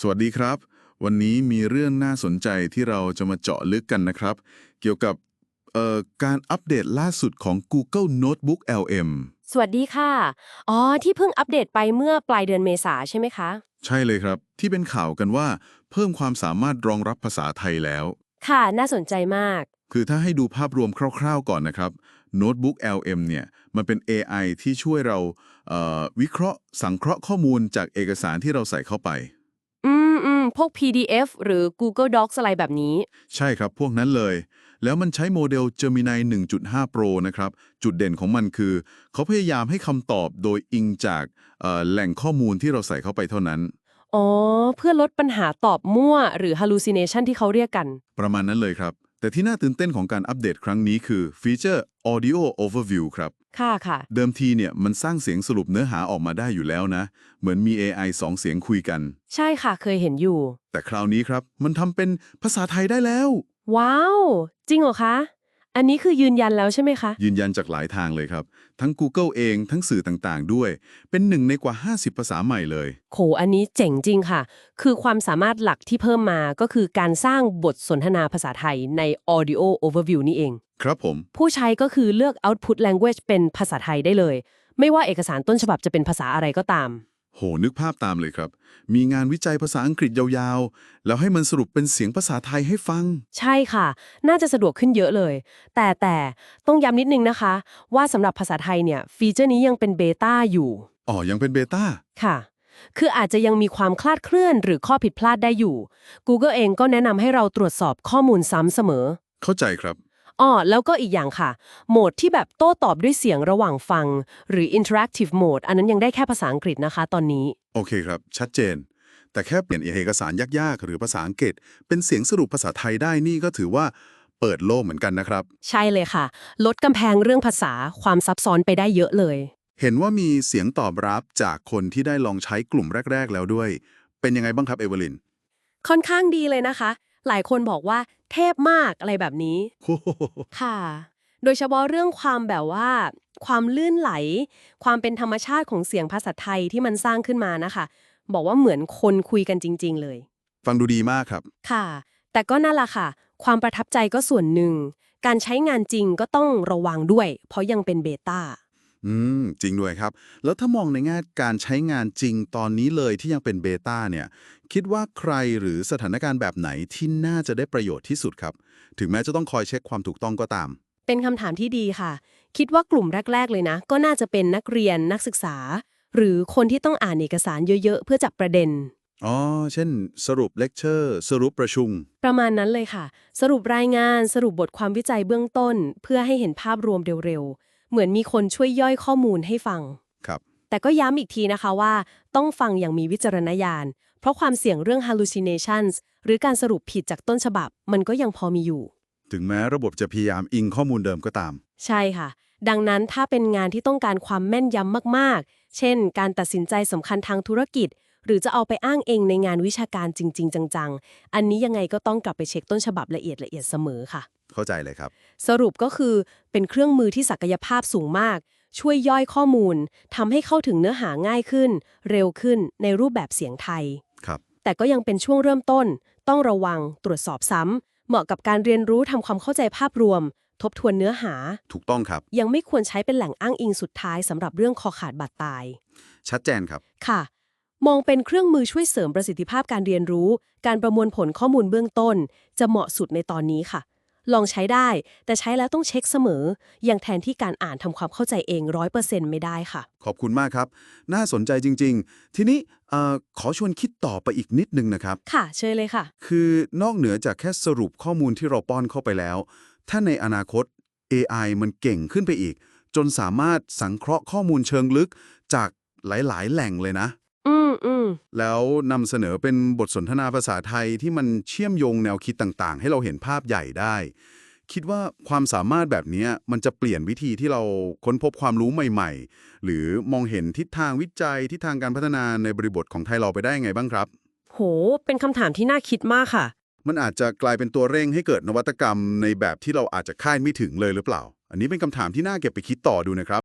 สวัสดีครับ วันนี้มีเรื่องน่าสนใจที่เราจะมาเจาะลึกกันนะครับ เกี่ยวกับเอ่อการอัปเดตล่าสุดของ Google Notebook LM สวัสดีค่ะ อ๋อ ที่เพิ่งอัปเดตไปเมื่อปลายเดือนเมษาใช่ไหมคะ ใช่เลยครับ ที่เป็นข่าวกันว่า เพิ่มความสามารถรองรับภาษาไทยแล้ว ค่ะ น่าสนใจมาก คือถ้าให้ดูภาพรวมคร่าวๆก่อนนะครับ Notebook LM เนี่ย มันเป็น AI ที่ช่วยเราเอ่อวิเคราะห์สังเคราะห์ข้อมูลจากเอกสารที่เราใส่เข้าไปอืมอืม พวก PDF หรือ Google Docs อะไรแบบนี้ ใช่ครับพวกนั้นเลย แล้วมันใช้โมเดล Gemini 1.5 Pro นะครับ จุดเด่นของมันคือ เขาพยายามให้คำตอบโดยอิงจากเอ่อแหล่งข้อมูลที่เราใส่เข้าไปเท่านั้น อ๋อ เพื่อลดปัญหาตอบมั่ว หรือ hallucination ที่เขาเรียกกัน ประมาณนั้นเลยครับ แต่ที่น่าตื่นเต้นของการอัปเดตครั้งนี้คือฟีเจอร์ Audio Overview ครับ ค่ะค่ะ เดิมทีเนี่ยมันสร้างเสียงสรุปเนื้อหาออกมาได้อยู่แล้วนะ เหมือนมี AI สองเสียงคุยกัน ใช่ค่ะเคยเห็นอยู่ แต่คราวนี้ครับ มันทำเป็นภาษาไทยได้แล้ว ว้าว จริงเหรอคะ อันนี้คือยืนยันแล้วใช่ไหมคะ ยืนยันจากหลายทางเลยครับ ทั้ง Google เองทั้งสื่อต่างๆ ด้วย เป็นหนึ่งในกว่า 50 ภาษาใหม่เลยโขอันนี้เจ๋งจริงค่ะ คือความสามารถหลักที่เพิ่มมาก็คือการสร้างบทสนทนาภาษาไทยใน Audio Overview นี่เอง ครับผม ผู้ใช้ก็คือเลือก Output Language เป็นภาษาไทยได้เลย ไม่ว่าเอกสารต้นฉบับจะเป็นภาษาอะไรก็ตาม โห นึกภาพตามเลยครับ มีงานวิจัยภาษาอังกฤษยาวๆ แล้วให้มันสรุปเป็นเสียงภาษาไทยให้ฟัง ใช่ค่ะ น่าจะสะดวกขึ้นเยอะเลย แต่แต่ต้องย้ำนิดนึงนะคะ ว่าสำหรับภาษาไทยเนี่ย ฟีเจอร์นี้ยังเป็นเบต้าอยู่ อ๋อ ยังเป็นเบต้า ค่ะ คืออาจจะยังมีความคลาดเคลื่อนหรือข้อผิดพลาดได้อยู่ Google เองก็แนะนำให้เราตรวจสอบข้อมูลซ้ำเสมอ เข้าใจครับ อ้อแล้วก็อีกอย่างค่ะ โหมดที่แบบโต้ตอบด้วยเสียงระหว่างฟัง หรือ interactive mode อันนั้นยังได้แค่ภาษาอังกฤษนะคะ ตอนนี้ โอเคครับ ชัดเจน แต่แค่เปลี่ยนเอกสารยากๆ หรือภาษาอังกฤษ เป็นเสียงสรุปภาษาไทยได้นี่ก็ถือว่าเปิดโลกเหมือนกันนะครับ ใช่เลยค่ะ ลดกำแพงเรื่องภาษาความซับซ้อนไปได้เยอะเลย เห็นว่ามีเสียงตอบรับจากคนที่ได้ลองใช้กลุ่มแรก ๆ แล้วด้วย เป็นยังไงบ้างครับเอเวอร์ลิน ค่อนข้างดีเลยนะคะ หลายคนบอกว่าเทพมากอะไรแบบนี้โอ้โหค่ะ โดยเฉพาะเรื่องความแบบว่า ความลื่นไหล ความเป็นธรรมชาติของเสียงภาษาไทยที่มันสร้างขึ้นมานะคะ บอกว่าเหมือนคนคุยกันจริง ๆ เลย ฟังดูดีมากครับ ค่ะ แต่ก็นั่นแหละค่ะ ความประทับใจก็ส่วนหนึ่ง การใช้งานจริงก็ต้องระวังด้วย เพราะยังเป็นเบต้า อืม จริงด้วยครับ แล้วถ้ามองในแง่การใช้งานจริงตอนนี้เลยที่ยังเป็นเบต้าเนี่ย คิดว่าใครหรือสถานการณ์แบบไหนที่น่าจะได้ประโยชน์ที่สุดครับ ถึงแม้จะต้องคอยเช็คความถูกต้องก็ตาม เป็นคำถามที่ดีค่ะ คิดว่ากลุ่มแรก ๆ เลยนะ ก็น่าจะเป็นนักเรียนนักศึกษา หรือคนที่ต้องอ่านเอกสารเยอะๆ เพื่อจับประเด็น อ๋อ เช่น สรุปเลคเชอร์ สรุปประชุม ประมาณนั้นเลยค่ะ สรุปรายงาน สรุปบทความวิจัยเบื้องต้น เพื่อให้เห็นภาพรวมเร็วๆ เหมือนมีคนช่วยย่อยข้อมูลให้ฟัง ครับ แต่ก็ย้ำอีกทีนะคะว่า ต้องฟังอย่างมีวิจารณญาณ เพราะความเสี่ยงเรื่อง hallucinations หรือการสรุปผิดจากต้นฉบับ มันก็ยังพอมีอยู่ ถึงแม้ระบบจะพยายามอิงข้อมูลเดิมก็ตาม ใช่ค่ะ ดังนั้นถ้าเป็นงานที่ต้องการความแม่นยำมากๆ เช่น การตัดสินใจสำคัญทางธุรกิจ หรือจะเอาไปอ้างเองในงานวิชาการจริง ๆ จัง ๆ อันนี้ยังไงก็ต้องกลับไปเช็คต้นฉบับละเอียดละเอียดเสมอค่ะ เข้าใจเลยครับ สรุปก็คือเป็นเครื่องมือที่ศักยภาพสูงมาก ช่วยย่อยข้อมูลทำให้เข้าถึงเนื้อหาง่ายขึ้น เร็วขึ้นในรูปแบบเสียงไทย ครับ แต่ก็ยังเป็นช่วงเริ่มต้น ต้องระวังตรวจสอบซ้ำเหมาะกับการเรียนรู้ทำความเข้าใจภาพรวม ทบทวนเนื้อหา ถูกต้องครับ ยังไม่ควรใช้เป็นแหล่งอ้างอิงสุดท้ายสำหรับเรื่องคอขาดบาดตาย ชัดเจนครับ ค่ะ มองเป็นเครื่องมือช่วยเสริมประสิทธิภาพการเรียนรู้ การประมวลผลข้อมูลเบื้องต้น จะเหมาะสุดในตอนนี้ค่ะ ลองใช้ได้ แต่ใช้แล้วต้องเช็คเสมอ อย่างแทนที่การอ่านทำความเข้าใจเองร้อยเปอร์เซ็นต์ไม่ได้ค่ะ ขอบคุณมากครับ น่าสนใจจริง ๆ ทีนี้เอ่อขอชวนคิดต่อไปอีกนิดนึงนะครับ ค่ะ เชิญเลยค่ะ คือนอกเหนือจากแค่สรุปข้อมูลที่เราป้อนเข้าไปแล้ว ถ้าในอนาคต AI มันเก่งขึ้นไปอีก จนสามารถสังเคราะห์ข้อมูลเชิงลึกจากหลาย ๆ แหล่งเลยนะอืม อืมแล้วนำเสนอเป็นบทสนทนาภาษาไทยที่มันเชื่อมโยงแนวคิดต่างๆ ให้เราเห็นภาพใหญ่ได้ คิดว่าความสามารถแบบนี้มันจะเปลี่ยนวิธีที่เราค้นพบความรู้ใหม่ ๆ หรือมองเห็นทิศทางวิจัยทิศทางการพัฒนาในบริบทของไทยเราไปได้ไงบ้างครับ โห เป็นคำถามที่น่าคิดมากค่ะ มันอาจจะกลายเป็นตัวเร่งให้เกิดนวัตกรรมในแบบที่เราอาจจะคาดไม่ถึงเลยหรือเปล่า อันนี้เป็นคำถามที่น่าเก็บไปคิดต่อดูนะครับ